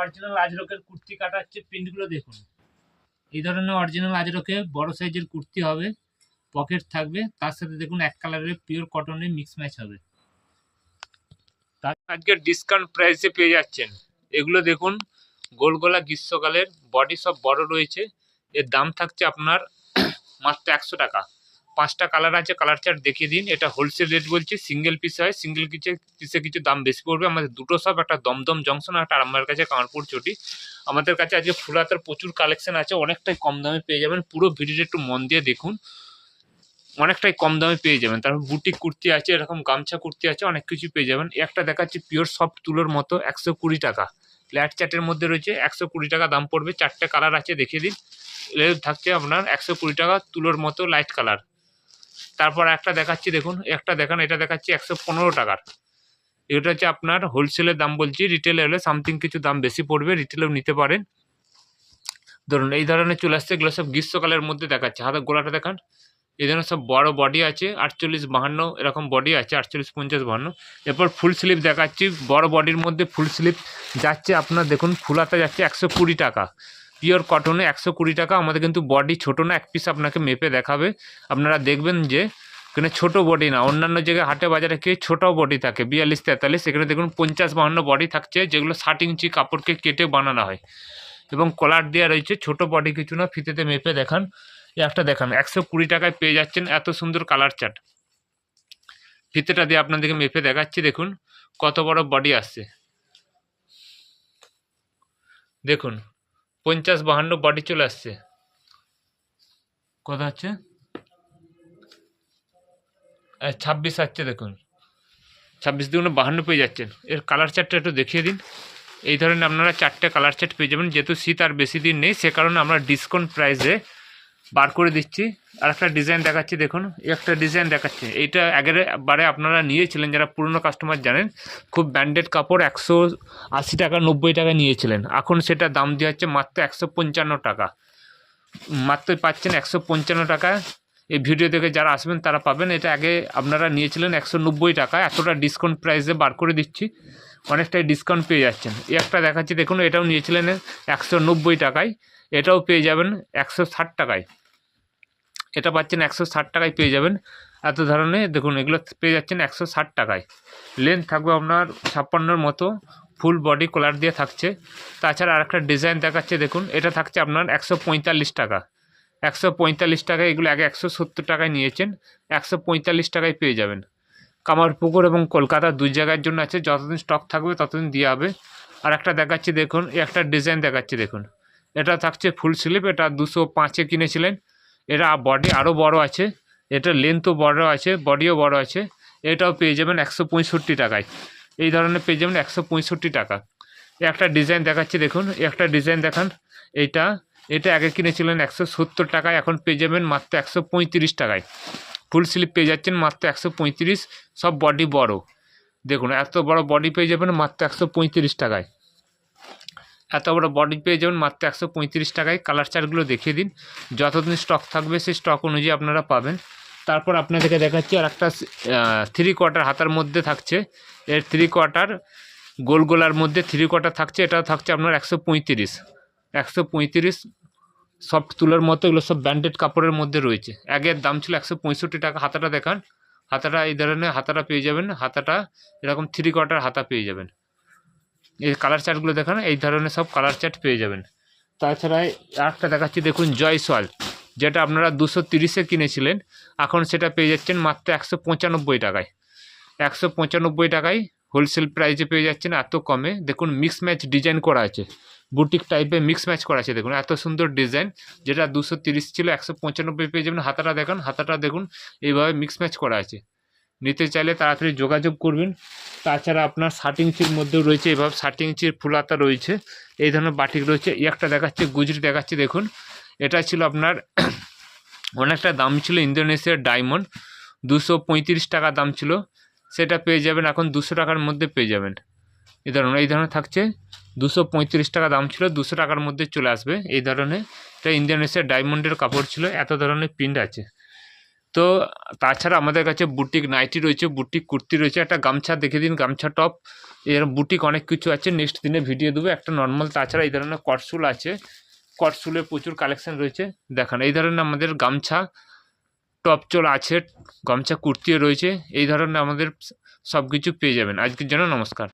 Original আজরকের kurti কাটা হচ্ছে প্রিন্টগুলো দেখুন। এই ধরনের অরিজিনাল আজরকে বড় সাইজের কুর্তি হবে পকেট থাকবে, তার সাথে দেখুন এক কালারের পিওর কটনের মিক্স ম্যাচ হবে। আজকে ডিসকাউন্ট প্রাইসে পেয়ে যাচ্ছেন। এগুলো দেখুন গোল গলা গ্রীষ্মকালের বডি সব বড় রয়েছে, এর দাম থাকছে আপনার মাত্র একশো টাকা। পাঁচটা কালার আছে কালার চার্ট দেখিয়ে দিন। এটা হোলসেল রেট বলছি সিঙ্গেল পিস হয় সিঙ্গেল পিসে পিসে কিছু দাম বেশি পড়বে। আমাদের দুটো সব একটা দমদম জংশন আর একটা আমার কাছে কামারপুর চটি। আমাদের কাছে আজকে ফুলাতের প্রচুর কালেকশন আছে, অনেকটাই কম দামে পেয়ে যাবেন। পুরো ভিডিওটা একটু মন দিয়ে দেখুন। অনেকটাই কম দামে পেয়ে যাবেন। তারপর বুটিক কুর্তি আছে, এরকম গামছা কুর্তি আছে, অনেক কিছু পেয়ে যাবেন। একটা দেখাচ্ছি পিওর সফট তুলোর মতো, একশো কুড়ি টাকা। ফ্ল্যাট চার্টের মধ্যে রয়েছে, একশো কুড়ি টাকা দাম পড়বে। চারটে কালার আছে, দেখিয়ে দিন। থাকছে আপনার একশো কুড়ি টাকা তুলোর মতো লাইট কালার তারপর একটা দেখাচ্ছি, দেখুন, একটা দেখান, এটা দেখাচ্ছি একশো পনেরো টাকার। এটা হচ্ছে আপনার হোলসেলের দাম বলছি রিটেলে হলে সামথিং কিছু দাম বেশি পড়বে রিটেলেও নিতে পারেন। ধরুন, এই ধরনের চলে আসছে, এগুলো সব গ্রীষ্মকালের মধ্যে দেখাচ্ছে। হাতের গোলাটা দেখান, এই ধরনের সব বড় বডি আছে, আটচল্লিশ বাহান্ন এরকম বডি আছে, আটচল্লিশ পঞ্চাশ বাহান্ন। এরপর ফুল স্লিপ দেখাচ্ছি, বড় বডির মধ্যে ফুল স্লিপ যাচ্ছে আপনার, দেখুন, ফুলাতে যাচ্ছে একশো কুড়ি টাকা। পিওর কটনে একশো কুড়ি টাকা। আমাদের কিন্তু বডি ছোটো না, এক পিস আপনাকে মেপে দেখাবে। আপনারা দেখবেন যে, এখানে ছোটো বডি না, অন্যান্য জায়গায় হাটে বাজারে কি ছোটো বডি থাকে, বিয়াল্লিশ, তেতাল্লিশ, এখানে দেখুন পঞ্চাশ বাহান্ন বডি থাকছে, যেগুলো ষাট ইঞ্চি কাপড়কে কেটে বানানো হয়। এবং কলার দেওয়া রয়েছে, ছোটো বডি কিছু না, ফিতেতে মেপে দেখান। একটা দেখান, একশো কুড়ি টাকায় পেয়ে যাচ্ছেন এত সুন্দর কালার চার্ট। ফিতেটা দিয়ে আপনাদেরকে মেপে দেখাচ্ছি, দেখুন কত বড় বডি আসছে। দেখুন পঞ্চাশ বাহান্ন বডি চলে আসছে। কথা হচ্ছে? ছাব্বিশ আসছে দেখুন। ছাব্বিশ দুগুণে বাহান্ন পেয়ে যাচ্ছেন। এর কালার চার্টটা একটু দেখিয়ে দিন। এই ধরনের আপনারা চারটে কালার চার্ট পেয়ে যাবেন। যেহেতু শীত আর বেশি দিন নেই সে কারণে আমরা ডিসকাউন্ট প্রাইসে বার করে দিচ্ছি। আর একটা ডিজাইন দেখাচ্ছি, দেখুন। একটা ডিজাইন দেখাচ্ছে। এইটা আগের বারে আপনারা নিয়েছিলেন, যারা পুরনো কাস্টমার জানেন, খুব ব্র্যান্ডেড কাপড় একশো আশি টাকা, নব্বই টাকা নিয়েছিলেন। এখন সেটা দাম দেওয়া হচ্ছে মাত্র একশো পঞ্চান্ন টাকা। মাত্র পাচ্ছেন একশো পঞ্চান্ন টাকা। এই ভিডিও দেখে যারা আসবেন, তারা পাবেন। এটা আগে আপনারা নিয়েছিলেন একশো নব্বই টাকা। এতটা ডিসকাউন্ট প্রাইসে বার করে দিচ্ছি। অনেকটাই ডিসকাউন্ট পেয়ে যাচ্ছেন। একটা দেখাচ্ছি, দেখুন, এটাও নিয়েছিলেন একশো নব্বই টাকায়। এটাও পেয়ে যাবেন একশো ষাট টাকায়। এটা পাচ্ছেন একশো ষাট টাকায় পেয়ে যাবেন। এত ধরনের, দেখুন, এগুলো পেয়ে যাচ্ছেন একশো ষাট টাকায়। লেন্থ থাকবে আপনার ছাপ্পান্নর মতো ফুল বডি কলার দিয়ে থাকছে। তাছাড়া আরেকটা ডিজাইন দেখাচ্ছে, দেখুন, এটা থাকছে আপনার একশো পঁয়তাল্লিশ টাকা। একশো পঁয়তাল্লিশ টাকায় এগুলো আগে একশো সত্তর টাকায় নিয়েছেন, একশো পঁয়তাল্লিশ টাকায় পেয়ে যাবেন। কামারপুকুর এবং কলকাতা দুই জায়গার জন্য আছে, যতদিন স্টক থাকবে ততদিন দেওয়া হবে। আর একটা দেখাচ্ছি, দেখুন, একটা ডিজাইন দেখাচ্ছি, দেখুন। এটা থাকছে ফুল স্লিপ এটা দুশো পাঁচে কিনেছিলেন। এটা বডি আরও বড় আছে, এটা লেন্থও বড় আছে বডিও বড় আছে, এটাও পেয়ে যাবেন একশো পঁয়ষট্টি টাকায়। এই ধরনের পেয়ে যাবেন একশো পঁয়ষট্টি টাকা। একটা ডিজাইন দেখাচ্ছি, দেখুন, একটা ডিজাইন দেখান এইটা এটা আগে কিনেছিলেন একশো সত্তর টাকায়, এখন পেয়ে যাবেন মাত্র একশো পঁয়ত্রিশ টাকায়। ফুল স্লিপ পেয়ে যাচ্ছেন মাত্র একশো পঁয়ত্রিশ, সব বডি বড়। দেখুন, এত বড় বডি পেয়ে যাবেন মাত্র একশো পঁয়ত্রিশ টাকায়। এত বড় বডি পেয়ে যাবেন মাত্র একশো পঁয়ত্রিশ টাকায়। কালার চার্টগুলো দেখিয়ে দিন। যতদিন স্টক থাকবে, সেই স্টক অনুযায়ী আপনারা পাবেন। তারপর আপনাদেরকে দেখাচ্ছি আর একটা থ্রি কোয়ার্টার হাতার মধ্যে থাকছে। এর থ্রি কোয়ার্টার গোল গোলার মধ্যে থ্রি কোয়ার্টার থাকছে। এটাও থাকছে আপনার একশো পঁয়ত্রিশ। একশো পঁয়ত্রিশ সফট তুলোর মতো, এগুলো সব ব্র্যান্ডেড কাপড়ের মধ্যে রয়েছে। আগের দাম ছিল একশো পঁয়ষট্টি টাকা। হাতাটা দেখান। হাতাটা এই ধরনের হাতাটা পেয়ে যাবেন। হাতাটা এরকম থ্রি কোয়ার্টার হাতা পেয়ে যাবেন। এই কালার চার্টগুলো দেখান, এই ধরনের সব কালার চার্ট পেয়ে যাবেন। তাছাড়া আরেকটা দেখাচ্ছি, দেখুন জয়সওয়াল যেটা আপনারা দুশো তিরিশে কিনেছিলেন, এখন সেটা পেয়ে যাচ্ছেন মাত্র একশো পঁচানব্বই টাকায়। একশো পঁচানব্বই টাকায় হোলসেল প্রাইসে পেয়ে যাচ্ছেন এত কমে। দেখুন মিক্স ম্যাচ ডিজাইন করা আছে বুটিক টাইপের মিক্স ম্যাচ করা আছে, দেখুন এত সুন্দর ডিজাইন যেটা দুশো তিরিশ ছিল, একশো পঁচানব্বই পেয়ে যাবেন। হাতাটা দেখান, হাতাটা দেখুন, এইভাবে মিক্স ম্যাচ করা আছে। নিতে চাইলে তাড়াতাড়ি যোগাযোগ করবেন। তাছাড়া আপনার ষাট ইঞ্চির মধ্যেও রয়েছে, এভাবে ষাট ইঞ্চির ফুলাতা রয়েছে। এই ধরনের বাটিক রয়েছে একটা দেখাচ্ছে, গুজরি দেখাচ্ছে, দেখুন। এটা ছিল আপনার অনেকটা দাম ছিল ইন্দোনেশিয়ার ডায়মন্ড, দুশো পঁয়ত্রিশ টাকা দাম ছিল। সেটা পেয়ে যাবেন, এখন দুশো টাকার মধ্যে পেয়ে যাবেন। এই ধরনের এই ধরনের থাকছে, দুশো পঁয়ত্রিশ টাকা দাম ছিল, দুশো টাকার মধ্যে চলে আসবে। এই ধরনের, এটা ইন্দোনেশিয়ার ডায়মন্ডের কাপড় ছিল, এত ধরনের প্রিন্ট আছে। তো তাছাড়া আমাদের কাছে বুটিক নাইটি রয়েছে, বুটিক কুর্তি রয়েছে, একটা গামছা দেখে দিন, গামছা টপ, এর বুটিক অনেক কিছু আছে, নেক্সট দিনে ভিডিও দেবো, একটা নর্মাল তাছাড়া এই ধরনের কটসুল আছে কটসুলের প্রচুর কালেকশন রয়েছে, দেখান, এই ধরনের আমাদের গামছা টপ চোল আছে, গামছা কুর্তিও রয়েছে, এই ধরনের আমাদের সব কিছু পেয়ে যাবেন, আজকের জন্য নমস্কার।